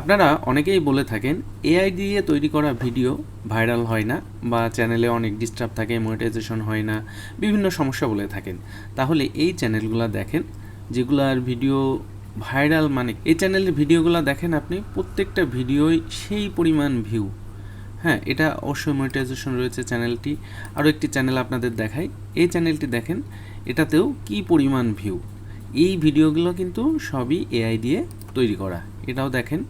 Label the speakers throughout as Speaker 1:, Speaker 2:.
Speaker 1: আপনারা অনেকেই বলে থাকেন এআই দিয়ে তৈরি করা ভিডিও ভাইরাল হয় না বা চ্যানেলে অনেক ডিস্টার্ব থাকে মনিটাইজেশন হয় না, বিভিন্ন সমস্যা বলে থাকেন। তাহলে এই চ্যানেলগুলো দেখেন, যেগুলার ভিডিও ভাইরাল মানে এই চ্যানেলের ভিডিওগুলো দেখেন আপনি, প্রত্যেকটা ভিডিওই সেই পরিমাণ ভিউ হ্যাঁ এটা অবশ্যই মনিটাইজেশন রয়েছে চ্যানেলটি। আরও একটি চ্যানেল আপনাদের দেখাই। এই চ্যানেলটি দেখেন, এটাতেও কি পরিমাণ ভিউ এই ভিডিওগুলো কিন্তু সবই এআই দিয়ে তৈরি করা। এটাও দেখেন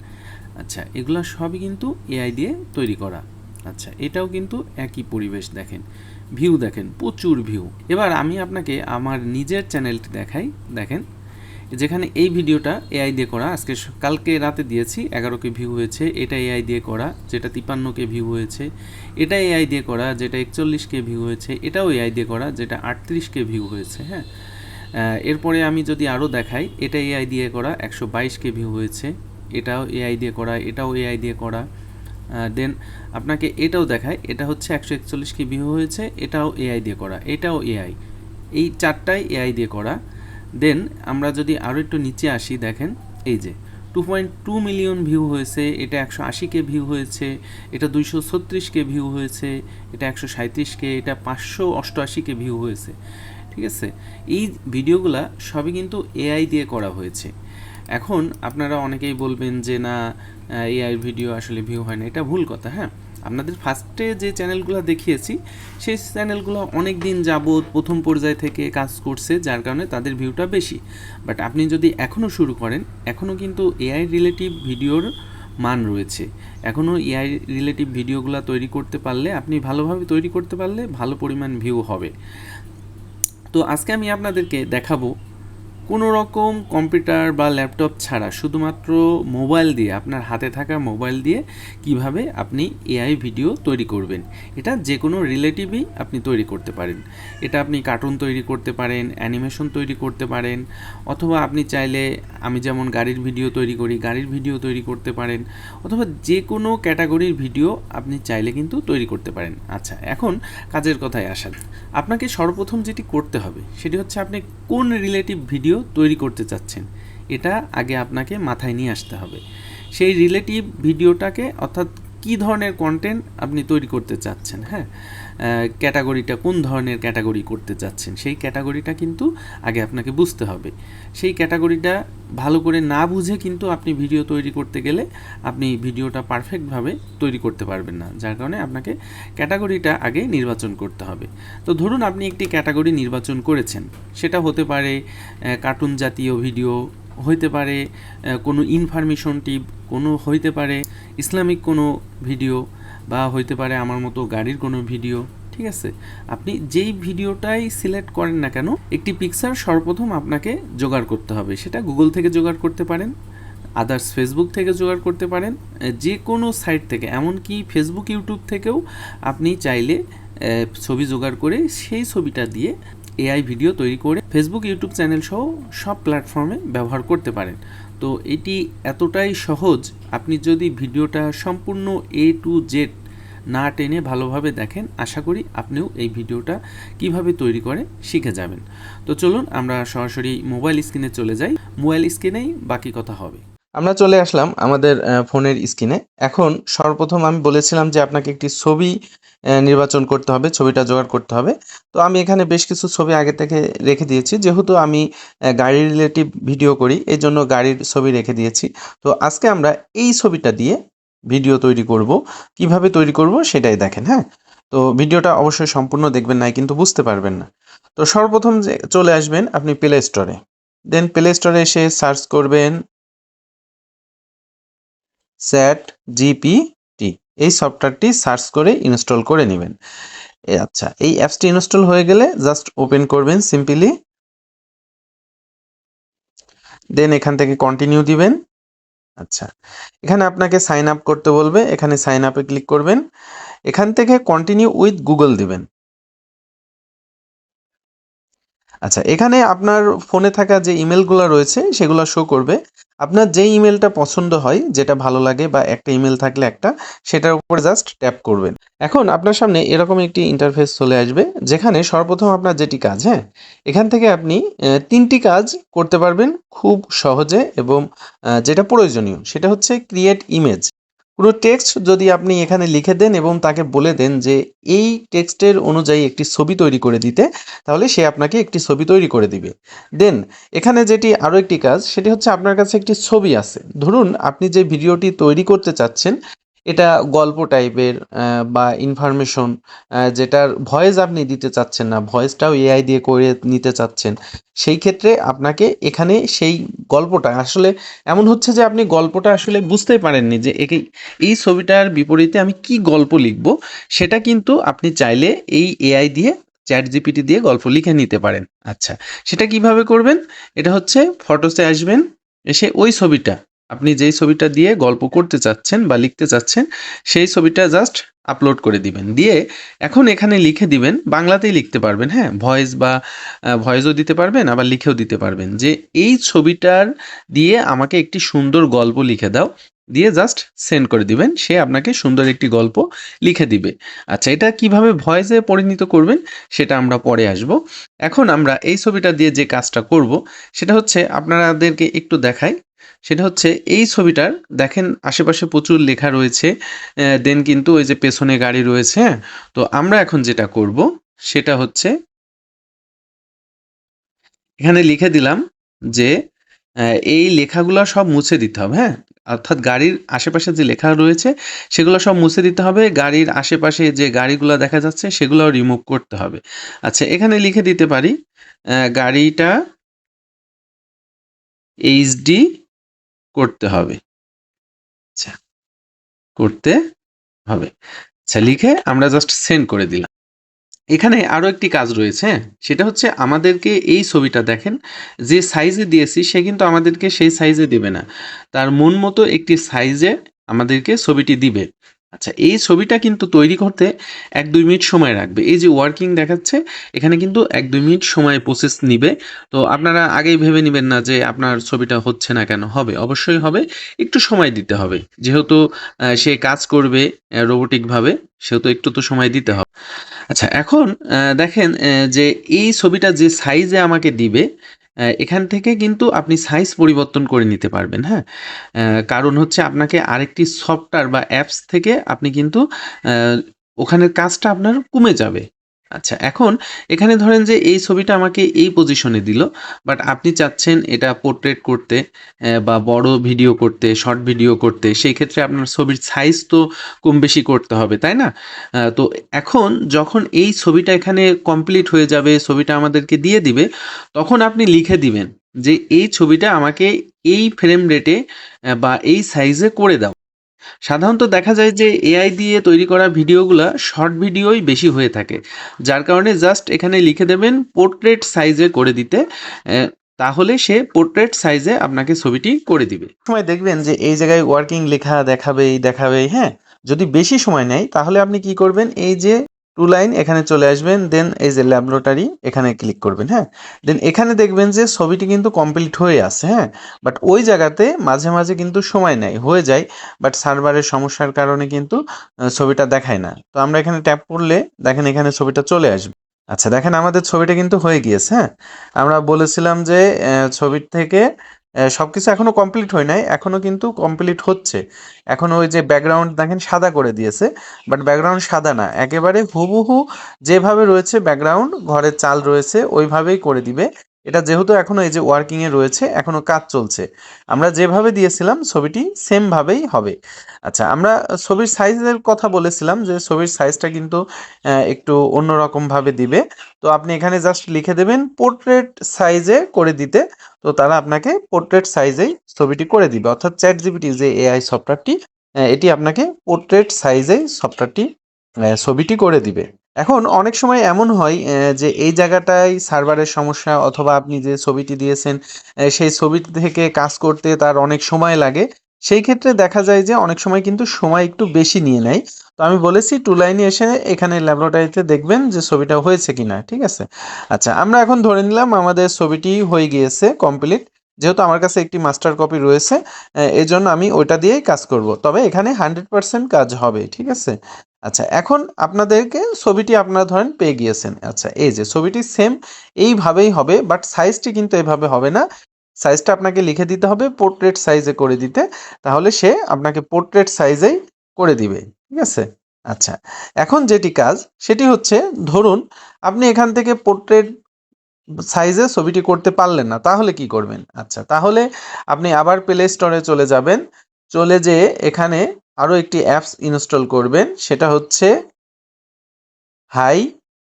Speaker 1: আচ্ছা এগুলো সবই কিন্তু এআই দিয়ে তৈরি করা। আচ্ছা এটাও কিন্তু একই পরিবেশ দেখেন ভিউ দেখেন, প্রচুর ভিউ এবার আমি আপনাকে আমার নিজের চ্যানেলটি দেখাই, দেখেন, যেখানে এই ভিডিওটা এআই দিয়ে করা। আজকে কালকে রাতে দিয়েছি, এগারোকে ভিউ হয়েছে, এটা এআই দিয়ে করা, যেটা তিপান্নকে ভিউ হয়েছে, এটা এআই দিয়ে করা, যেটা একচল্লিশ কে ভিউ হয়েছে, এটাও এআই দিয়ে করা, যেটা আটত্রিশ কে ভিউ হয়েছে হ্যাঁ? এরপরে আমি যদি আরও দেখাই, এটা এআই দিয়ে করা, একশো বাইশ কে ভিউ হয়েছে এটাও এআই দিয়ে করা, এটাও এআই দিয়ে করা। দেন আপনাকে এটাও দেখায়, এটা হচ্ছে একশো একচল্লিশকে ভিউ হয়েছে, এটাও এআই দিয়ে করা, এটাও এআই এই চারটাই এআই দিয়ে করা। দেন আমরা যদি আরও একটু নিচে আসি, দেখেন, এই যে two point two million view হয়েছে, এটা একশো আশিকে ভিউ হয়েছে, এটা দুইশো ছত্রিশকে ভিউ হয়েছে, এটা একশো সাঁত্রিশকে এটা পাঁচশো অষ্টআশিকে ভিউ হয়েছে। ঠিক আছে? এই ভিডিওগুলা সবই কিন্তু এআই দিয়ে করা হয়েছে। এখন আপনারা অনেকেই বলবেন যে, না এআই ভিডিও আসলে ভিউ হয় না। এটা ভুল কথা হ্যাঁ? আপনাদের ফার্স্টে যে চ্যানেলগুলো দেখিয়েছি, সেই চ্যানেলগুলো অনেক দিন যাবৎ প্রথম পর্যায় থেকে কাজ করছে, যার কারণে তাদের ভিউটা বেশি। বাট আপনি যদি এখনও শুরু করেন এখনও কিন্তু এআই রিলেটিভ ভিডিওর মান রয়েছে। এখনও এআই রিলেটিভ ভিডিওগুলো তৈরি করতে পারলে, আপনি ভালোভাবে তৈরি করতে পারলে ভালো পরিমাণ ভিউ হবে। তো আজকে আমি আপনাদেরকে দেখাবো কোনো রকম কম্পিউটার বা ল্যাপটপ ছাড়া শুধুমাত্র মোবাইল দিয়ে, আপনার হাতে থাকা মোবাইল দিয়ে কীভাবে আপনি এআই ভিডিও তৈরি করবেন, এটা যে কোনো রিলেটিভই আপনি তৈরি করতে পারেন এটা আপনি কার্টুন তৈরি করতে পারেন, অ্যানিমেশন তৈরি করতে পারেন, অথবা আপনি চাইলে আমি যেমন গাড়ির ভিডিও তৈরি করি, গাড়ির ভিডিও তৈরি করতে পারেন, অথবা যে কোনো ক্যাটাগরির ভিডিও আপনি চাইলে কিন্তু তৈরি করতে পারেন আচ্ছা এখন কাজের কথায় আসা যাক। আপনাকে সর্বপ্রথম যেটি করতে হবে, সেটি হচ্ছে আপনি কোন রিলেটিভ ভিডিও তৈরি করতে চাচ্ছেন। এটা আগে আপনাকে মাথায় নিয়ে আসতে হবে। সেই রিলেটিভ ভিডিওটাকে অর্থাৎ কী ধরনের কন্টেন্ট আপনি তৈরি করতে চাচ্ছেন হ্যাঁ? ক্যাটাগরিটা কোন ধরনের ক্যাটাগরি করতে চাচ্ছেন? সেই ক্যাটাগরিটা কিন্তু আগে আপনাকে বুঝতে হবে। সেই ক্যাটাগরিটা ভালো করে না বুঝে কিন্তু আপনি ভিডিও তৈরি করতে গেলে আপনি ভিডিওটা পারফেক্টভাবে তৈরি করতে পারবেন না। যার কারণে আপনাকে ক্যাটাগরিটা আগে নির্বাচন করতে হবে। তো ধরুন আপনি একটি ক্যাটাগরি নির্বাচন করেছেন। সেটা হতে পারে কার্টুন জাতীয় ভিডিও, হইতে পারে কোনো ইনফরমেশনটিভ কোনো হইতে পারে, ইসলামিক কোনো ভিডিও বা হইতে পারে আমার মতো গাড়ির কোনো ভিডিও, ঠিক আছে? আপনি যেই ভিডিওটাই সিলেক্ট করেন না কেন, একটি পিকচার সর্বপ্রথম আপনাকে জোগাড় করতে হবে। সেটা গুগল থেকে জোগাড় করতে পারেন আদার্স ফেসবুক থেকে জোগাড় করতে পারেন যে কোনো সাইট থেকে, এমনকি ফেসবুক ইউটিউব থেকেও আপনি চাইলে ছবি জোগাড় করে সেই ছবিটা দিয়ে এআই ভিডিও তৈরি করে ফেসবুক ইউটিউব চ্যানেল সহ সব প্ল্যাটফর্মে ব্যবহার করতে পারেন। তো এটি এতটাই সহজ, আপনি যদি ভিডিওটা সম্পূর্ণ এ টু জেড না টেনে ভালোভাবে দেখেন, আশা করি আপনিও এই ভিডিওটা কীভাবে তৈরি করে শিখে যাবেন। তো চলুন আমরা সরাসরি মোবাইল স্ক্রিনে চলে যাই। মোবাইল স্ক্রিনেই বাকি কথা হবে।
Speaker 2: আমরা চলে আসলাম আমাদের ফোনের স্ক্রিনে। এখন সর্বপ্রথম আমি বলেছিলাম যে আপনাকে একটি ছবি নির্বাচন করতে হবে, ছবিটা জোগাড় করতে হবে। তো আমি এখানে বেশ কিছু ছবি আগে থেকে রেখে দিয়েছি। যেহেতু আমি গাড়ির রিলেটিভ ভিডিও করি এই জন্য গাড়ির ছবি রেখে দিয়েছি। তো আজকে আমরা এই ছবিটা দিয়ে ভিডিও তৈরি করব। কীভাবে তৈরি করব সেটাই দেখেন হ্যাঁ? তো ভিডিওটা অবশ্যই সম্পূর্ণ দেখবেন নাই, কিন্তু বুঝতে পারবেন না। তো সর্বপ্রথম যে চলে আসবেন আপনি প্লে স্টোরে দেন প্লে স্টোরে এসে সার্চ করবেন স্যাট জিপিটি এই সফটওয়্যারটি সার্চ করে ইনস্টল করে নেবেন। আচ্ছা এই অ্যাপসটি ইনস্টল হয়ে গেলে জাস্ট ওপেন করবেন সিম্পলি দেন এখান থেকে কন্টিনিউ দিবেন। আচ্ছা এখানে আপনাকে সাইন আপ করতে বলবে, এখানে সাইন আপে ক্লিক করবেন। এখান থেকে কন্টিনিউ উইথ গুগল দিবেন।
Speaker 1: আচ্ছা এখানে আপনার ফোনে থাকা যে ইমেলগুলো রয়েছে, সেগুলো শো করবে। আপনার যে ইমেলটা পছন্দ হয়, যেটা ভালো লাগে বা একটা ইমেল থাকলে একটা, সেটার উপর জাস্ট ট্যাপ করবেন। এখন আপনার সামনে এরকম একটি ইন্টারফেস চলে আসবে, যেখানে সর্বপ্রথম আপনার যেটি কাজ হ্যাঁ? এখান থেকে আপনি তিনটি কাজ করতে পারবেন খুব সহজে এবং যেটা প্রয়োজনীয়, সেটা হচ্ছে ক্রিয়েট ইমেজ কোনো টেক্সট যদি আপনি এখানে লিখে দেন এবং তাকে বলে দেন যে এই টেক্সটের অনুযায়ী একটি ছবি তৈরি করে দিতে, তাহলে সে আপনাকে একটি ছবি তৈরি করে দিবে। দেন এখানে যেটি আরও একটি কাজ, সেটি হচ্ছে আপনার কাছে একটি ছবি আছে। ধরুন, আপনি যে ভিডিওটি তৈরি করতে চাচ্ছেন এটা গল্প টাইপের বা ইনফরমেশন যেটার ভয়েস আপনি দিতে চাচ্ছেন না ভয়েসটাও এআই দিয়ে করে নিতে চাচ্ছেন, সেই ক্ষেত্রে আপনাকে এখানে সেই গল্পটা, আসলে এমন হচ্ছে যে আপনি গল্পটা আসলে বুঝতেই পারেননি যে একে, এই ছবিটার বিপরীতে আমি কি গল্প লিখব, সেটা কিন্তু আপনি চাইলে এই এআই দিয়ে চ্যাট জিপিটি দিয়ে গল্প লিখে নিতে পারেন। আচ্ছা সেটা কীভাবে করবেন? এটা হচ্ছে ফটোসে আসবেন, এসে ওই ছবিটা আপনি যেই ছবিটা দিয়ে গল্প করতে চাচ্ছেন বা লিখতে চাচ্ছেন, সেই ছবিটা জাস্ট আপলোড করে দিবেন। দিয়ে এখন এখানে লিখে দিবেন, বাংলাতেই লিখতে পারবেন হ্যাঁ? ভয়েস বা ভয়েসও দিতে পারবেন, আবার লিখেও দিতে পারবেন। যে এই ছবিটার দিয়ে আমাকে একটি সুন্দর গল্প লিখে দাও, দিয়ে জাস্ট সেন্ড করে দিবেন। সে আপনাকে সুন্দর একটি গল্প লিখে দিবে। আচ্ছা এটা কীভাবে ভয়েসে পরিণত করবেন, সেটা আমরা পরে আসব। এখন আমরা এই ছবিটা দিয়ে যে কাজটা করব, সেটা হচ্ছে আপনাদেরকে একটু দেখাই। সেটা হচ্ছে এই ছবিটার, দেখেন আশেপাশে প্রচুর লেখা রয়েছে দেন কিন্তু ওই যে পেছনে গাড়ি রয়েছে হ্যাঁ? তো আমরা এখন যেটা করব, সেটা হচ্ছে এখানে লিখে দিলাম যে এই লেখাগুলো সব মুছে দিতে হবে হ্যাঁ? অর্থাৎ গাড়ির আশেপাশে যে লেখা রয়েছে, সেগুলো সব মুছে দিতে হবে, গাড়ির আশেপাশে যে গাড়িগুলো দেখা যাচ্ছে সেগুলো রিমুভ করতে হবে। আচ্ছা এখানে লিখে দিতে পারি গাড়িটা এইচডি করতে হবে। আচ্ছা করতে হবে। আচ্ছা লিখে আমরা জাস্ট সেন্ড করে দিলাম। এখানে আরও একটি কাজ রয়েছে? সেটা হচ্ছে আমাদেরকে এই ছবিটা দেখেন, যে সাইজে দিয়েছি, সে কিন্তু আমাদেরকে সেই সাইজে দিবে না। তার মন মতো একটি সাইজে আমাদেরকে ছবিটি দিবে। আচ্ছা এই ছবিটা কিন্তু তৈরি করতে এক দুই মিনিট সময় রাখবে এই যে ওয়ার্কিং দেখাচ্ছে, এখানে কিন্তু এক দুই মিনিট সময় প্রসেস নিবে। তো আপনারা আগেই ভেবে নেবেন না যে আপনার ছবিটা হচ্ছে না কেন। হবে, অবশ্যই হবে। একটু সময় দিতে হবে। যেহেতু সে কাজ করবে রোবোটিকভাবে সেহেতু একটু তো সময় দিতে হবে। আচ্ছা এখন দেখেন যে এই ছবিটা যে সাইজে আমাকে দিবে এখান থেকে কিন্তু আপনি সাইজ পরিবর্তন করে নিতে পারবেন হ্যাঁ? কারণ হচ্ছে আপনাকে আরেকটি সফটওয়্যার বা অ্যাপস থেকে আপনি কিন্তু ওখানের কাজটা আপনার কমে যাবে। আচ্ছা এখন এখানে ধরেন যে এই ছবিটা আমাকে এই পজিশনে দিল বাট আপনি চাচ্ছেন এটা পোর্ট্রেট করতে বা বড় ভিডিও করতে শর্ট ভিডিও করতে, সেই ক্ষেত্রে আপনার ছবির সাইজ তো কম বেশি করতে হবে, তাই না? তো এখন যখন এই ছবিটা এখানে কমপ্লিট হয়ে যাবে, ছবিটা আমাদেরকে দিয়ে দিবে, তখন আপনি লিখে দিবেন যে এই ছবিটা আমাকে এই ফ্রেম রেটে বা এই সাইজে করে দাও। সাধারণত দেখা যায় যে এআই দিয়ে তৈরি করা ভিডিওগুলো শর্ট ভিডিওই বেশি হয়ে থাকে, যার কারণে জাস্ট এখানে লিখে দেবেন পোর্ট্রেট সাইজে করে দিতে তাহলে সে পোর্ট্রেট সাইজে আপনাকে ছবিটি করে দিবে। সময় দেখবেন যে এই জায়গায় ওয়ার্কিং লেখা দেখাবেই দেখাবেই হ্যাঁ? যদি বেশি সময় নেয়, তাহলে আপনি কি করবেন? এই যে টু লাইন এখানে চলে আসবেন দেন এই যে ল্যাবরেটরি এখানে ক্লিক করবেন হ্যাঁ? দেন এখানে দেখবেন যে ছবিটি কিন্তু কমপ্লিট হয়ে আছে হ্যাঁ? বাট ওই জায়গাতে মাঝে মাঝে কিন্তু সময় নেয় হয়ে যায় বাট সার্ভারের সমস্যার কারণে কিন্তু ছবিটা দেখায় না। তো আমরা এখানে ট্যাপ করলে দেখেন এখানে ছবিটা চলে আসবে। আচ্ছা দেখেন আমাদের ছবিটা কিন্তু হয়ে গিয়েছে হ্যাঁ? আমরা বলেছিলাম যে ছবির থেকে আহ, সবকিছু এখনও কমপ্লিট হয় নাই এখনও কিন্তু কমপ্লিট হচ্ছে। এখন ওই যে ব্যাকগ্রাউন্ড দেখেন সাদা করে দিয়েছে বাট ব্যাকগ্রাউন্ড সাদা না একেবারে হুবহু যেভাবে রয়েছে ব্যাকগ্রাউন্ড ঘরের চাল রয়েছে ওইভাবেই করে দিবে। এটা যেহেতু এখনও এই যে ওয়ার্কিং এ রয়েছে, এখনও কাজ চলছে। আমরা যেভাবে দিয়েছিলাম, ছবিটি সেম ভাবেই হবে। আচ্ছা আমরা ছবির সাইজের কথা বলেছিলাম যে ছবির সাইজটা কিন্তু একটু অন্যরকম ভাবে দিবে। তো আপনি এখানে জাস্ট লিখে দেবেন পোর্ট্রেট সাইজে করে দিতে। তো তারা আপনাকে পোর্ট্রেট সাইজেই ছবিটি করে দিবে। অর্থাৎ চ্যাট জিপিটি যে এআই সফটওয়্যারটি এটি আপনাকে পোর্ট্রেট সাইজেই সফটওয়্যারটি ছবিটি করে দিবে। এখন অনেক সময় এমন হয় যে এই জায়গাটায় সার্ভারের সমস্যা অথবা আপনি যে ছবিটি দিয়েছেন সেই ছবি থেকে কাজ করতে তার অনেক সময় লাগে। সেই ক্ষেত্রে দেখা যায় যে অনেক সময় কিন্তু সময় একটু বেশি নিয়ে নেয়। তো আমি বলেছি টু লাইনে এসে এখানে ল্যাবরেটরিতে দেখবেন যে ছবিটা হয়েছে কিনা, ঠিক আছে? আচ্ছা আমরা এখন ধরে নিলাম আমাদের ছবিটি হয়ে গিয়েছে কমপ্লিট যেহেতু আমার কাছে একটি মাস্টার কপি রয়েছে এই জন্য আমি ওইটা দিয়েই কাজ করব। তবে এখানে হান্ড্রেড কাজ হবে, ঠিক আছে? আচ্ছা এখন আপনাদেরকে ছবিটি আপনারা ধরেন পেয়ে গিয়েছেন। আচ্ছা এই যে ছবিটি সেম এইভাবেই হবে বাট সাইজটি কিন্তু এভাবে হবে না। সাইজটা আপনাকে লিখে দিতে হবে পোর্ট্রেট সাইজে করে দিতে, তাহলে সে আপনাকে পোর্ট্রেট সাইজেই করে দিবে, ঠিক আছে? আচ্ছা এখন যেটি কাজ, সেটি হচ্ছে ধরুন আপনি এখান থেকে পোর্ট্রেট সাইজে ছবিটি করতে পারলেন না, তাহলে কি করবেন? আচ্ছা তাহলে আপনি আবার প্লে স্টোরে চলে যাবেন, চলে যেয়ে এখানে আরও একটি অ্যাপস ইনস্টল করবেন, সেটা হচ্ছে হাই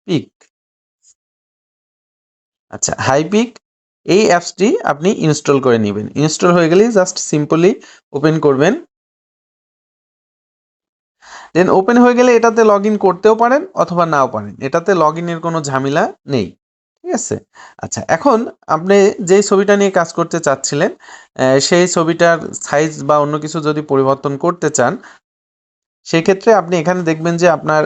Speaker 1: পিক আচ্ছা হাই পিক এই অ্যাপসটি আপনি ইনস্টল করে নেবেন। ইনস্টল হয়ে গেলেই জাস্ট সিম্পলি ওপেন করবেন। দেন ওপেন হয়ে গেলে এটাতে লগ করতেও পারেন অথবা নাও পারেন। এটাতে লগ ইনের কোনো ঝামেলা নেই। ঠিক আছে? আচ্ছা এখন আপনি যেই ছবিটা নিয়ে কাজ করতে চাচ্ছিলেন সেই ছবিটার সাইজ বা অন্য কিছু যদি পরিবর্তন করতে চান সেই ক্ষেত্রে আপনি এখানে দেখবেন যে আপনার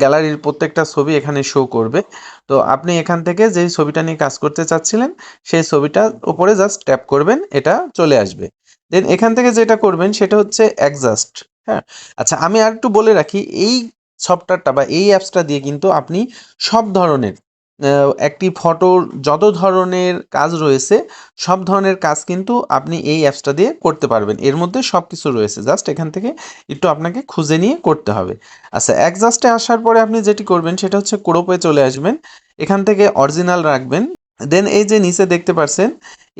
Speaker 1: গ্যালারির প্রত্যেকটা ছবি এখানে শো করবে। তো আপনি এখান থেকে যেই ছবিটা নিয়ে কাজ করতে চাচ্ছিলেন, সেই ছবিটার উপরে জাস্ট ট্যাপ করবেন, এটা চলে আসবে। দেন এখান থেকে যেটা করবেন, সেটা হচ্ছে অ্যাডজাস্ট হ্যাঁ? আচ্ছা আমি আর একটু বলে রাখি, এই সফটওয়্যারটা বা এই অ্যাপসটা দিয়ে কিন্তু আপনি সব ধরনের একটি ফটোর যত ধরনের কাজ রয়েছে, সব ধরনের কাজ কিন্তু আপনি এই অ্যাপসটা দিয়ে করতে পারবেন। এর মধ্যে সব কিছু রয়েছে। জাস্ট এখান থেকে একটু আপনাকে খুঁজে নিয়ে করতে হবে। আচ্ছা অ্যাডজাস্টে আসার পরে আপনি যেটি করবেন, সেটা হচ্ছে ক্রোপে চলে আসবেন। এখান থেকে অরিজিনাল রাখবেন। দেন এই যে নিচে দেখতে পাচ্ছেন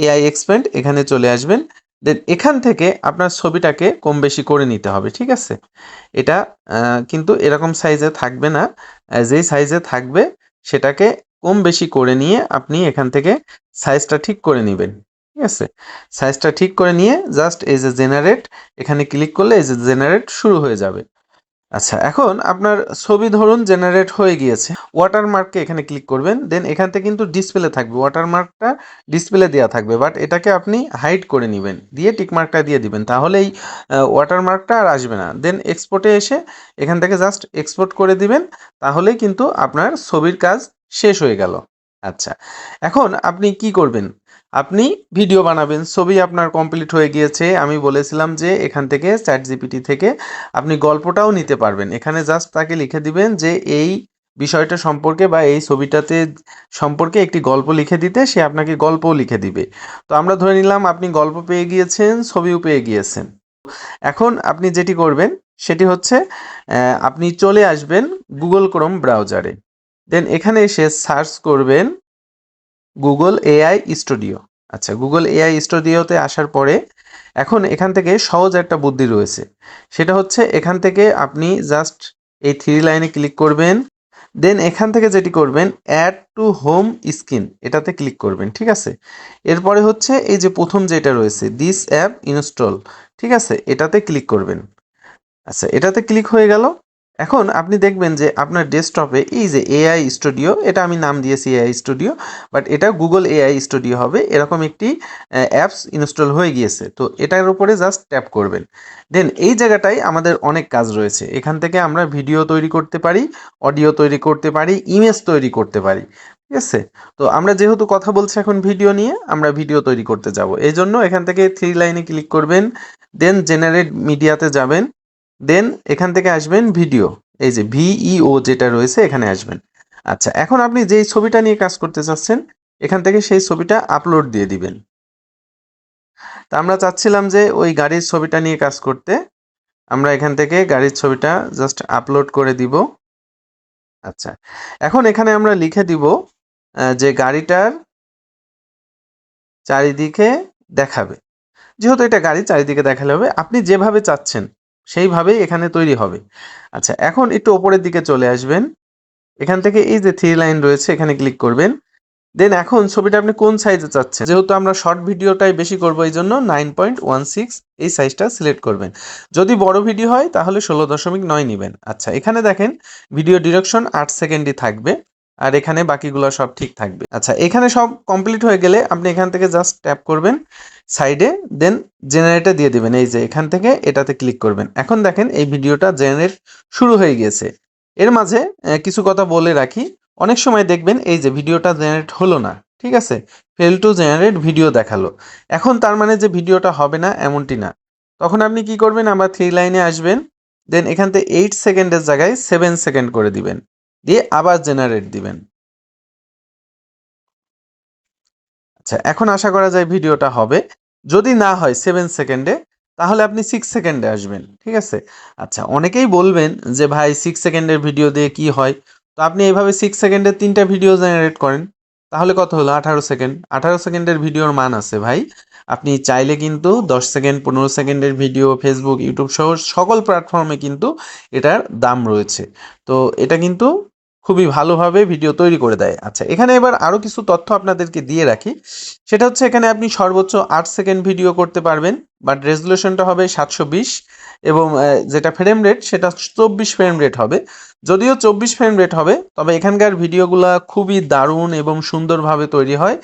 Speaker 1: এআই এক্সপেন্ড এখানে চলে আসবেন। দেন এখান থেকে আপনার ছবিটাকে কম বেশি করে নিতে হবে, ঠিক আছে? এটা কিন্তু এরকম সাইজে থাকবে না। যেই সাইজে থাকবে, সেটাকে কম বেশি করে নিয়ে আপনি এখান থেকে সাইজটা ঠিক করে নেবেন, ঠিক আছে? সাইজটা ঠিক করে নিয়ে জাস্ট এই যে জেনারেট এখানে ক্লিক করলে এই যে জেনারেট শুরু হয়ে যাবে। আচ্ছা এখন আপনার ছবি ধরুন জেনারেট হয়ে গিয়েছে ওয়াটারমার্ককে এখানে ক্লিক করবেন দেন এখান থেকে কিন্তু ডিসপ্লে থাকবে ওয়াটারমার্কটা ডিসপ্লে দেওয়া থাকবে বাট এটাকে আপনি হাইড করে নেবেন, দিয়ে টিকমার্কটা দিয়ে দিবেন তাহলে এই ওয়াটারমার্কটা আর আসবে না। দেন এক্সপোর্টে এসে এখান থেকে জাস্ট এক্সপোর্ট করে দিবেন, তাহলেই কিন্তু আপনার ছবির কাজ শেষ হয়ে গেল। আচ্ছা এখন আপনি কি করবেন? আপনি ভিডিও বানাবেন, ছবি আপনার কমপ্লিট হয়ে গিয়েছে। আমি বলেছিলাম যে এখান থেকে চ্যাট জিপিটি থেকে আপনি গল্পটাও নিতে পারবেন। এখানে জাস্ট তাকে লিখে দিবেন যে এই বিষয়টা সম্পর্কে বা এই ছবিটাতে সম্পর্কে একটি গল্প লিখে দিতে, সে আপনাকে গল্পও লিখে দিবে। তো আমরা ধরে নিলাম আপনি গল্প পেয়ে গিয়েছেন, ছবিও পেয়ে গিয়েছেন। এখন আপনি যেটি করবেন, সেটি হচ্ছে আপনি চলে আসবেন গুগল ক্রোম ব্রাউজারে দেন এখানে এসে সার্চ করবেন গুগল এআই স্টুডিও আচ্ছা গুগল এআই স্টুডিওতে আসার পরে এখন এখান থেকে সহজ একটা বুদ্ধি রয়েছে। সেটা হচ্ছে এখান থেকে আপনি জাস্ট এই থ্রি লাইনে ক্লিক করবেন। দেন এখান থেকে যেটি করবেন অ্যাড টু হোম স্ক্রিন এটাতে ক্লিক করবেন, ঠিক আছে? এরপরে হচ্ছে এই যে প্রথম যেটা রয়েছে দিস অ্যাপ ইনস্টল ঠিক আছে? এটাতে ক্লিক করবেন। আচ্ছা এটাতে ক্লিক হয়ে গেল। এখন আপনি দেখবেন যে আপনার ডেস্কটপে এই যে এআই স্টুডিও এটা আমি নাম দিয়েছি এআই স্টুডিও বাট এটা গুগল এআই স্টুডিও হবে। এরকম একটি অ্যাপস ইনস্টল হয়ে গিয়েছে। তো এটার উপরে জাস্ট ট্যাপ করবেন। দেন এই জায়গাটায় আমাদের অনেক কাজ রয়েছে। এখান থেকে আমরা ভিডিও তৈরি করতে পারি অডিও তৈরি করতে পারি ইমেজ তৈরি করতে পারি। ঠিক আছে? তো আমরা যেহেতু কথা বলছি এখন ভিডিও নিয়ে, আমরা ভিডিও তৈরি করতে যাব। এই জন্য এখান থেকে থ্রি লাইনে ক্লিক করবেন দেন জেনারেট মিডিয়াতে যাবেন। দেন এখান থেকে আসবেন ভিডিও এই যে ভিইও যেটা রয়েছে এখানে আসবেন। আচ্ছা এখন আপনি যেই ছবিটা নিয়ে কাজ করতে চাচ্ছেন, এখান থেকে সেই ছবিটা আপলোড দিয়ে দিবেন। তা আমরা চাচ্ছিলাম যে ওই গাড়ির ছবিটা নিয়ে কাজ করতে, আমরা এখান থেকে গাড়ির ছবিটা জাস্ট আপলোড করে দিব। আচ্ছা এখন এখানে আমরা লিখে দিব যে গাড়িটার চারিদিকে দেখাবে। যেহেতু এটা গাড়ি চারিদিকে দেখালে হবে, আপনি যেভাবে চাচ্ছেন সেইভাবেই এখানে তৈরি হবে। আচ্ছা এখন একটু ওপরের দিকে চলে আসবেন। এখান থেকে এই যে থ্রি লাইন রয়েছে, এখানে ক্লিক করবেন। দেন এখন ছবিটা আপনি কোন সাইজে চাচ্ছেন? যেহেতু আমরা শর্ট ভিডিওটাই বেশি করব, এই জন্য নাইন পয়েন্ট ওয়ান সিক্স এই সাইজটা সিলেক্ট করবেন। যদি বড় ভিডিও হয়, তাহলে ষোলো দশমিক নয় নেবেন। আচ্ছা এখানে দেখেন ভিডিও ডিরেকশন আট সেকেন্ডই থাকবে। আর এখানে বাকিগুলো সব ঠিক থাকবে। আচ্ছা এখানে সব কমপ্লিট হয়ে গেলে আপনি এখান থেকে জাস্ট ট্যাপ করবেন সাইডে দেন জেনারেটে দিয়ে দিবেন। এই যে এখান থেকে এটাতে ক্লিক করবেন। এখন দেখেন এই ভিডিওটা জেনারেট শুরু হয়ে গিয়েছে এর মাঝে কিছু কথা বলে রাখি। অনেক সময় দেখবেন এই যে ভিডিওটা জেনারেট হলো না, ঠিক আছে? ফেল টু জেনারেট ভিডিও দেখাল। এখন তার মানে যে ভিডিওটা হবে না এমনটি না। তখন আপনি কি করবেন? আবার থ্রি লাইনে আসবেন দেন এখান থেকে এইট সেকেন্ডের জায়গায় সেভেন সেকেন্ড করে দিবেন। দিয়ে আবার জেনারেট দিবেন। আচ্ছা এখন আশা করা যায় ভিডিওটা হবে। যদি না হয় সেভেন সেকেন্ডে তাহলে আপনি সিক্স সেকেন্ডে আসবেন, ঠিক আছে? আচ্ছা অনেকেই বলবেন যে, ভাই সিক্স সেকেন্ডের ভিডিও দিয়ে কি হয়? তো আপনি এইভাবে সিক্স সেকেন্ডের তিনটা ভিডিও জেনারেট করেন। তাহলে কত হলো? আঠারো সেকেন্ড। আঠারো সেকেন্ডের ভিডিওর মান আছে ভাই। আপনি চাইলে কিন্তু দশ সেকেন্ড, পনেরো সেকেন্ডের ভিডিও ফেসবুক ইউটিউব সহ সকল প্ল্যাটফর্মে কিন্তু এটার দাম রয়েছে। তো এটা কিন্তু খুবই ভালোভাবে ভিডিও তৈরি করে দেয়। আচ্ছা এখানে এবার আরও কিছু তথ্য আপনাদেরকে দিয়ে রাখি। সেটা হচ্ছে এখানে আপনি সর্বোচ্চ আট সেকেন্ড ভিডিও করতে পারবেন বাট রেজলিউশনটা হবে সাতশো বিশ। এবং যেটা ফ্রেম রেট সেটা চব্বিশ ফ্রেম রেট হবে। যদিও চব্বিশ ফ্রেম রেট হবে, তবে এখানকার ভিডিওগুলো খুবই দারুণ এবং সুন্দরভাবে তৈরি হয়।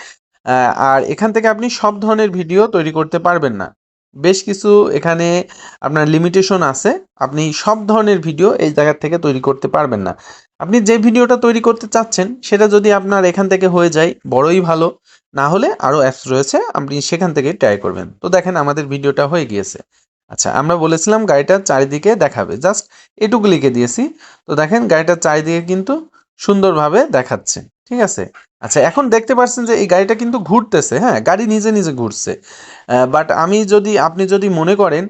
Speaker 1: আর এখান থেকে আপনি সব ধরনের ভিডিও তৈরি করতে পারবেন না। বেশ কিছু এখানে আপনার লিমিটেশন আছে, আপনি সব ধরনের ভিডিও এই জায়গা থেকে তৈরি করতে পারবেন না। আপনি যে ভিডিওটা তৈরি করতে চাচ্ছেন, সেটা যদি আপনার এখান থেকে হয়ে যায়, বড়ই ভালো। না হলে আরও অ্যাপস রয়েছে, আপনি সেখান থেকে ট্রাই করবেন। তো দেখেন, আমাদের ভিডিওটা হয়ে গিয়েছে। আচ্ছা আমরা বলেছিলাম গাড়িটার চারিদিকে দেখাবে। জাস্ট এটুকু লিখে দিয়েছি। তো দেখেন গাড়িটার চারিদিকে কিন্তু সুন্দরভাবে দেখাচ্ছে। ঠিক আছে? আচ্ছা এখন দেখতে পাচ্ছেন যে এই গাড়িটা কিন্তু ঘুরতেছে। হ্যাঁ গাড়ি নিজে নিজে ঘুরছে। বাট আমি যদি, আপনি যদি মনে করেন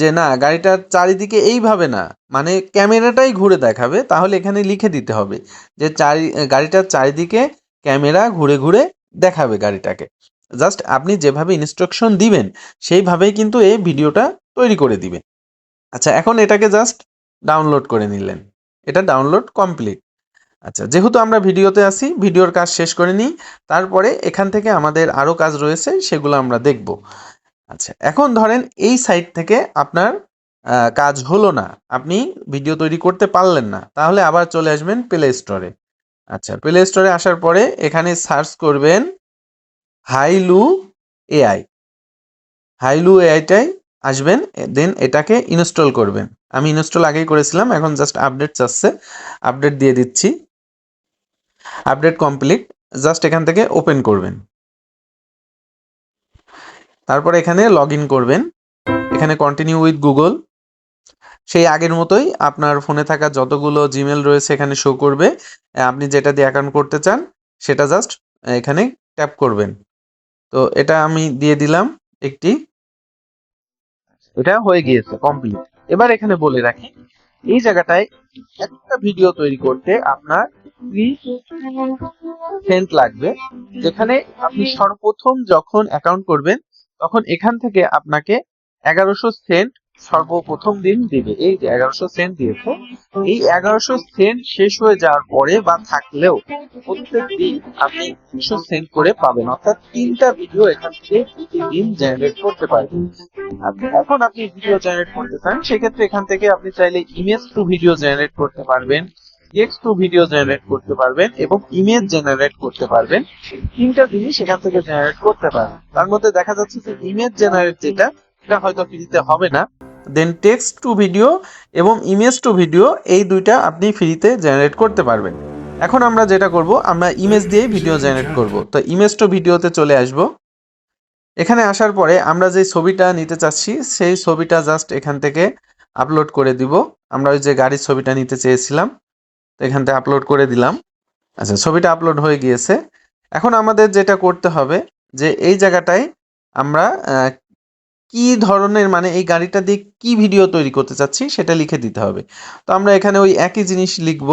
Speaker 1: যে না গাড়িটার চারিদিকে এইভাবে না মানে ক্যামেরাটাই ঘুরে দেখাবে, তাহলে এখানে লিখে দিতে হবে যে চারি গাড়িটার চারিদিকে ক্যামেরা ঘুরে ঘুরে দেখাবে গাড়িটাকে। জাস্ট আপনি যেভাবে ইনস্ট্রাকশন দিবেন, সেইভাবেই কিন্তু এই ভিডিওটা তৈরি করে দিবে আচ্ছা এখন এটাকে জাস্ট ডাউনলোড করে নিলেন। এটা ডাউনলোড কমপ্লিট আচ্ছা যেহেতু আমরা ভিডিওতে আছি, ভিডিওর কাজ শেষ করে নিই, তারপরে এখান থেকে আমাদের আরও কাজ রয়েছে, সেগুলো আমরা দেখব। আচ্ছা এখন ধরেন এই সাইট থেকে আপনার কাজ হলো না, আপনি ভিডিও তৈরি করতে পারলেন না, তাহলে আবার চলে আসবেন প্লে স্টোরে আচ্ছা প্লে স্টোরে আসার পরে এখানে সার্চ করবেন হাইলু এআই হাইলু এআইটাই আসবেন দেন এটাকে ইনস্টল করবেন। আমি ইনস্টল আগেই করেছিলাম, এখন জাস্ট আপডেট চাচ্ছে আপডেট দিয়ে দিচ্ছি। আপডেট কমপ্লিট জাস্ট এখান থেকে ওপেন করবেন। তারপর এখানে লগ করবেন। এখানে কন্টিনিউ উইথ গুগল সেই আগের মতোই আপনার ফোনে থাকা যতগুলো জিমেল রয়েছে এখানে শো করবে। আপনি যেটা দিয়ে অ্যাকাউন্ট করতে চান, সেটা জাস্ট এখানে ট্যাপ করবেন। তো এটা আমি দিয়ে দিলাম একটি এটা হয়ে গিয়েছে কমপ্লিট এবার এখানে বলে রাখি, এই জায়গাটায় একটা ভিডিও তৈরি করতে আপনার সেন্ট লাগবে, যেখানে আপনি সর্বপ্রথম যখন অ্যাকাউন্ট করবেন, তখন এখান থেকে আপনাকে এগারোশো সেন্ট সর্বপ্রথম দিন দিবে। এই যে এগারোশো সেন্ট দিয়েছে, এই এগারোশো সেন্ট শেষ হয়ে যাওয়ার পরে বা থাকলেও প্রত্যেক দিন আপনি তিনশো সেন্ট করে পাবেন। অর্থাৎ তিনটা ভিডিও এখান থেকে প্রতিদিন জেনারেট করতে পারবেন। এখন আপনি ভিডিও জেনারেট করতে চান, সেক্ষেত্রে এখান থেকে আপনি চাইলে ইমেজ টু ভিডিও জেনারেট করতে পারবেন টেক্সট টু ভিডিও জেনারেট করতে পারবেন এবং ইমেজ জেনারেট করতে পারবেন। তিনটা জিনিস এখান থেকে জেনারেট করতে পারবেন। তার মধ্যে দেখা যাচ্ছে যে ইমেজ জেনারেট যেটা এটা হয়তো ফ্রিতে হবে না। দেন টেক্সট টু ভিডিও এবং ইমেজ টু ভিডিও এই দুইটা আপনি ফ্রিতে জেনারেট করতে পারবেন। এখন আমরা যেটা করব, আমরা ইমেজ দিয়ে ভিডিও জেনারেট করব। তো ইমেজ টু ভিডিওতে চলে আসব। এখানে আসার পরে আমরা যে ছবিটা নিতে চাচ্ছি, সেই ছবিটা জাস্ট এখান থেকে আপলোড করে দিব। আমরা ওই যে গাড়ির ছবিটা নিতে চেয়েছিলাম, তো এখান থেকে আপলোড করে দিলাম। আচ্ছা ছবিটা আপলোড হয়ে গিয়েছে। এখন আমাদের যেটা করতে হবে, যে এই জায়গাটায় আমরা কি ধরনের মানে এই গাড়িটা দিয়ে কি ভিডিও তৈরি করতে চাচ্ছি সেটা লিখে দিতে হবে। তো আমরা এখানে ওই একই জিনিস লিখব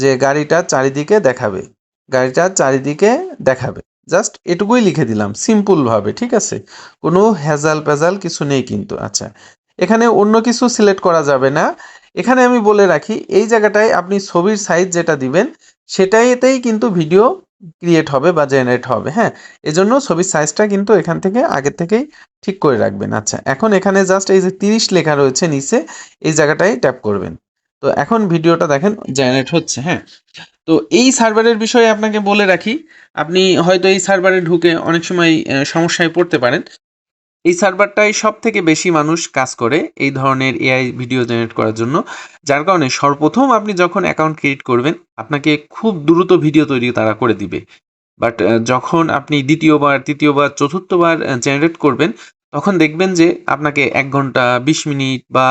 Speaker 1: যে গাড়িটা চারিদিকে দেখাবে। গাড়িটা চারিদিকে দেখাবে। জাস্ট এটুকুই লিখে দিলাম সিম্পল ভাবে, ঠিক আছে? কোনো হ্যাজাল প্যাজাল কিছু নেই কিন্তু আচ্ছা। এখানে অন্য কিছু সিলেক্ট করা যাবে না। এখানে আমি বলে রাখি, এই জায়গাটায় আপনি ছবির সাইজ যেটা দিবেন, সেটাইতেই কিন্তু ভিডিও ক্রিয়েট হবে বা জেনারেট হবে হ্যাঁ? এই জন্য ছবির সাইজটা কিন্তু এখান থেকে আগে থেকেই ঠিক করে রাখবেন। আচ্ছা এখন এখানে জাস্ট এই যে তিরিশ লেখা রয়েছে নিচে, এই জায়গাটায় ট্যাপ করবেন। তো এখন ভিডিওটা দেখেন জেনারেট হচ্ছে হ্যাঁ? তো এই সার্ভারের বিষয়ে আপনাকে বলে রাখি, আপনি হয়তো এই সার্ভারে ঢুকে অনেক সময় সমস্যায় পড়তে পারেন। এই সার্ভারটাই সব থেকে বেশি মানুষ কাজ করে এই ধরনের এআই ভিডিও জেনারেট করার জন্য। যার কারণে সর্বপ্রথম আপনি যখন অ্যাকাউন্ট ক্রিয়েট করবেন, আপনাকে খুব দ্রুত ভিডিও তৈরি তারা করে দিবে। বাট যখন আপনি দ্বিতীয়বার, তৃতীয়বার, চতুর্থবার জেনারেট করবেন, তখন দেখবেন যে আপনাকে এক ঘণ্টা, বিশ মিনিট বা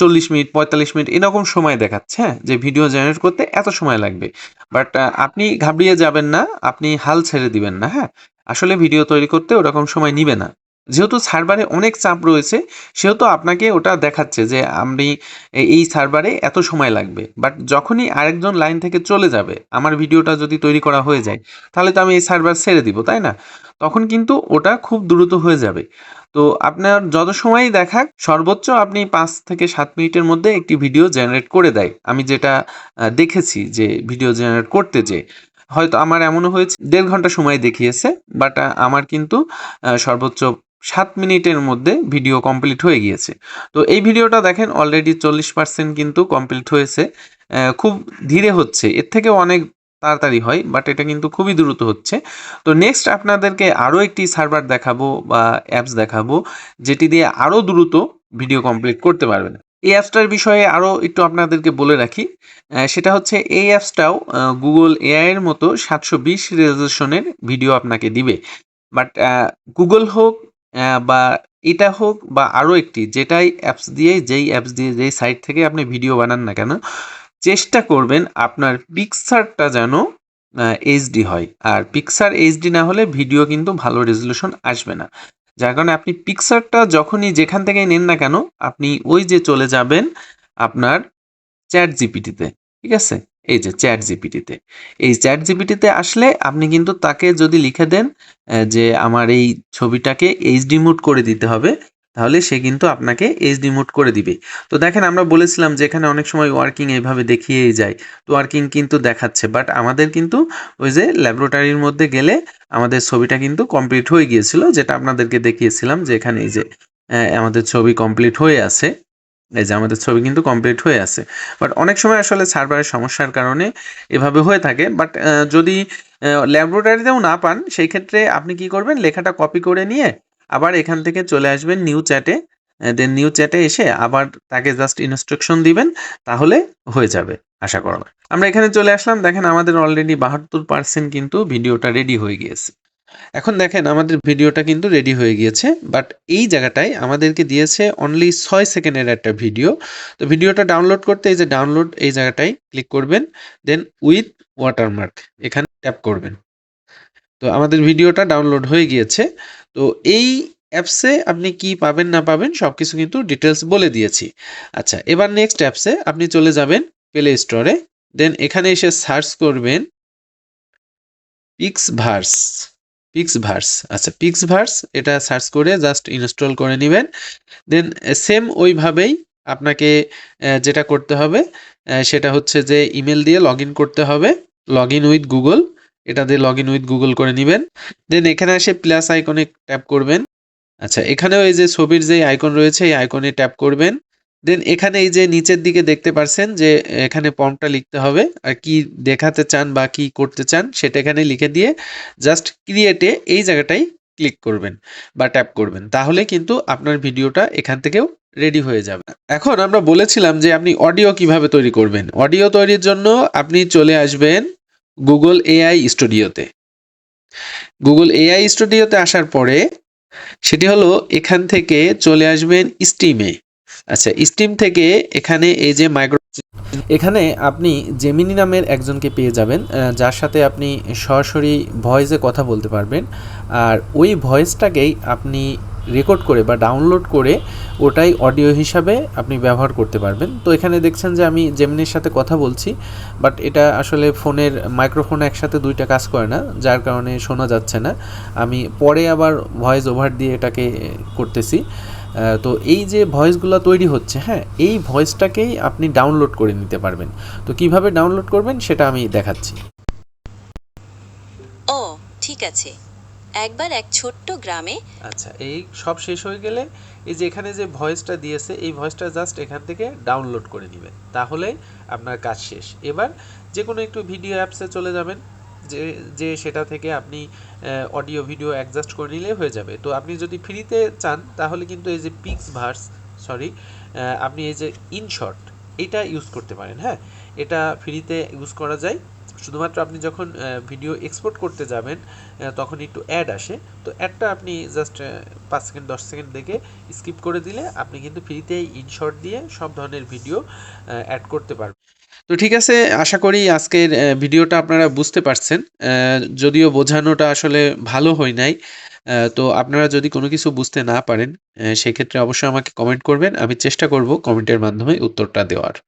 Speaker 1: চল্লিশ মিনিট, পঁয়তাল্লিশ মিনিট এরকম সময় দেখাচ্ছে হ্যাঁ যে ভিডিও জেনারেট করতে এত সময় লাগবে। বাট আপনি ঘাবড়িয়ে যাবেন না, আপনি হাল ছেড়ে দিবেন না হ্যাঁ। আসলে ভিডিও তৈরি করতে ওরকম সময় নিবে না। যেহেতু সার্ভারে অনেক চাপ রয়েছে, সেহেতু আপনাকে ওটা দেখাচ্ছে যে এ- এই সার্ভারে এত সময় লাগবে। বাট যখনই আরেকজন লাইন থেকে চলে যাবে, আমার ভিডিওটা যদি তৈরি করা হয়ে যায়, তাহলে তো আমি এই সার্ভার ছেড়ে দিব, তাই না? তখন কিন্তু ওটা খুব দ্রুত হয়ে যাবে। তো আপনার যত সময়ই দেখাক, সর্বোচ্চ আপনি পাঁচ থেকে সাত মিনিটের মধ্যে একটি ভিডিও জেনারেট করে দেয়। আমি যেটা দেখেছি যে ভিডিও জেনারেট করতে যে, হয়তো আমার এমনও হয়েছে, দেড় ঘণ্টা সময় দেখিয়েছে বাট আমার কিন্তু সর্বোচ্চ সাত মিনিটের মধ্যে ভিডিও কমপ্লিট হয়ে গিয়েছে। তো এই ভিডিওটা দেখেন অলরেডি চল্লিশ পার্সেন্ট কিন্তু কমপ্লিট হয়েছে। খুব ধীরে হচ্ছে। এর থেকেও অনেক তাড়াতাড়ি হয় বাট এটা কিন্তু খুবই দ্রুত হচ্ছে। তো নেক্সট আপনাদেরকে আরও একটি সার্ভার দেখাবো বা অ্যাপস দেখাবো, যেটি দিয়ে আরও দ্রুত ভিডিও কমপ্লিট করতে পারবেন। এই অ্যাপসটার বিষয়ে আরও একটু আপনাদেরকে বলে রাখি। সেটা হচ্ছে এই অ্যাপসটাও গুগল এআইয়ের মতো সাতশো বিশ রেজলিউশনের ভিডিও আপনাকে দিবে। বাট গুগল হোক বা এটা হোক বা আরও একটি, যেটাই অ্যাপস দিয়ে, যেই অ্যাপস দিয়ে, যেই সাইট থেকে আপনি ভিডিও বানান না কেন, চেষ্টা করবেন আপনার পিকচারটা যেন এইচডি হয়। আর পিকচার এইচডি না হলে ভিডিও কিন্তু ভালো রেজলিউশন আসবে না। যার কারণে আপনি পিকচারটা যখনই যেখান থেকে নেন না কেন, আপনি ওই যে চলে যাবেন আপনার চ্যাট জিপিটিতে ঠিক আছে? এই যে চ্যাট জিপিটিতে এই চ্যাট জিপিটিতে আসলে আপনি কিন্তু তাকে যদি লিখে দেন যে আমার এই ছবিটাকে এইচডি মুড করে দিতে হবে, তাহলে সে কিন্তু আপনাকে এইচডি মুড করে দিবে। তো দেখেন আমরা বলেছিলাম যে এখানে অনেক সময় ওয়ার্কিং এইভাবে দেখিয়েই যায়। তো ওয়ার্কিং কিন্তু দেখাচ্ছে বাট আমাদের কিন্তু ওই যে ল্যাবরেটরির মধ্যে গেলে আমাদের ছবিটা কিন্তু কমপ্লিট হয়ে গিয়েছিল, যেটা আপনাদেরকে দেখিয়েছিলাম যে এখানে এই যে আমাদের ছবি কমপ্লিট হয়ে আছে। এই যে আমাদের ছবি কিন্তু কমপ্লিট হয়ে আছে। বাট অনেক সময় আসলে সার্ভারের সমস্যার কারণে এভাবে হয়ে থাকে। বাট যদি ল্যাবরেটরিতেও না পান, সেই ক্ষেত্রে আপনি কি করবেন? লেখাটা কপি করে নিয়ে আবার এখান থেকে চলে আসবেন নিউ চ্যাটে দেন নিউ চ্যাটে এসে আবার তাকে জাস্ট ইনস্ট্রাকশন দিবেন, তাহলে হয়ে যাবে, আশা করা আমরা এখানে চলে আসলাম। দেখেন আমাদের অলরেডি বাহাত্তর পার্সেন্ট কিন্তু ভিডিওটা রেডি হয়ে গিয়েছে। এখন দেখেন আমাদের ভিডিওটা কিন্তু রেডি হয়ে গিয়েছে বাট এই জায়গাটায় আমাদেরকে দিয়েছে অনলি ছয় সেকেন্ডের একটা ভিডিও তো ভিডিওটা ডাউনলোড করতে এই যে ডাউনলোড এই জায়গাটায় ক্লিক করবেন দেন উইথ ওয়াটারমার্ক এখানে ট্যাপ করবেন। তো আমাদের ভিডিওটা ডাউনলোড হয়ে গিয়েছে। তো এই অ্যাপসে আপনি কি পাবেন না পাবেন সব কিছু কিন্তু ডিটেলস বলে দিয়েছি। আচ্ছা এবার নেক্সট অ্যাপসে আপনি চলে যাবেন প্লে স্টোরে দেন এখানে এসে সার্চ করবেন পিক্স ভার্স পিক্স ভার্স আচ্ছা পিক্স ভার্স এটা সার্চ করে জাস্ট ইনস্টল করে নেবেন। দেন সেম ওইভাবেই আপনাকে যেটা করতে হবে সেটা হচ্ছে যে ইমেল দিয়ে লগ করতে হবে। লগ ইন উইথ গুগল এটা দিয়ে লগ ইন উইথ গুগল করে নেবেন। দেন এখানে এসে প্লাস আইকনে ট্যাপ করবেন। আচ্ছা এখানেও এই যে ছবির যে আইকন রয়েছে, এই আইকনে ট্যাপ করবেন। দেন এখানে এই যে নিচের দিকে দেখতে পারছেন যে এখানে পম্পটা লিখতে হবে আর কি দেখাতে চান বা কি করতে চান সেটা এখানে লিখে দিয়ে জাস্ট ক্রিয়েটে এই জায়গাটাই ক্লিক করবেন বা ট্যাপ করবেন। তাহলে কিন্তু আপনার ভিডিওটা এখান থেকেও রেডি হয়ে যাবে। এখন আমরা বলেছিলাম যে আপনি অডিও কীভাবে তৈরি করবেন। অডিও তৈরির জন্য আপনি চলে আসবেন গুগল এআই স্টুডিওতে গুগল এআই স্টুডিওতে আসার পরে সেটি হলো এখান থেকে চলে আসবেন স্টিমে আচ্ছা স্টিম থেকে এখানে এই যে মাইক্রো এখানে আপনি জেমিনি নামের একজনকে পেয়ে যাবেন যার সাথে আপনি সরাসরি ভয়েসে কথা বলতে পারবেন। আর ওই ভয়েসটাকেই আপনি রেকর্ড করে বা ডাউনলোড করে ওটাই অডিও হিসাবে আপনি ব্যবহার করতে পারবেন। তো এখানে দেখছেন যে আমি জেমিনির সাথে কথা বলছি বাট এটা আসলে ফোনের মাইক্রোফোন একসাথে দুইটা কাজ করে না, যার কারণে শোনা যাচ্ছে না। আমি পরে আবার ভয়েস ওভার দিয়ে এটাকে করতেছি। তো এই যে ভয়েসগুলো তৈরি হচ্ছে হ্যাঁ এই ভয়েসটাকেই আপনি ডাউনলোড করে নিতে পারবেন। তো কীভাবে ডাউনলোড করবেন সেটা আমি দেখাচ্ছি।
Speaker 3: ও ঠিক আছে। একবার এক ছোট্ট গ্রামে
Speaker 1: আচ্ছা এই সব শেষ হয়ে গেলে এই যে এখানে যে ভয়েসটা দিয়েছে এই ভয়েসটা জাস্ট এখান থেকে ডাউনলোড করে নেবেন। তাহলেই আপনার কাজ শেষ। এবার যে কোনো একটু ভিডিও অ্যাপসে চলে যাবেন। যে যে সেটা থেকে আপনি অডিও ভিডিও অ্যাডজাস্ট করে নিলে হয়ে যাবে। তো আপনি যদি ফ্রিতে চান, তাহলে কিন্তু এই যে পিক্স ভার্স সরি আপনি এই যে ইনশর্ট এটা ইউজ করতে পারেন হ্যাঁ? এটা ফ্রিতে ইউজ করা যায়। শুধুমাত্র আপনি যখন ভিডিও এক্সপোর্ট করতে যাবেন তখন একটু অ্যাড আসে। তো অ্যাডটা আপনি জাস্ট পাঁচ সেকেন্ড দশ সেকেন্ড দেখে স্কিপ করে দিলে আপনি কিন্তু ফ্রিতে ইনশর্ট দিয়ে সব ধরনের ভিডিও অ্যাড করতে পারবেন। তো ঠিক আছে, আশা করি আজকের ভিডিওটা আপনারা বুঝতে পারছেন। যদিও বোঝানোটা আসলে ভালো হয় নাই তো আপনারা যদি কোনো কিছু বুঝতে না পারেন সেক্ষেত্রে অবশ্যই আমাকে কমেন্ট করবেন। আমি চেষ্টা করব কমেন্টের মাধ্যমে উত্তরটা দেওয়ার।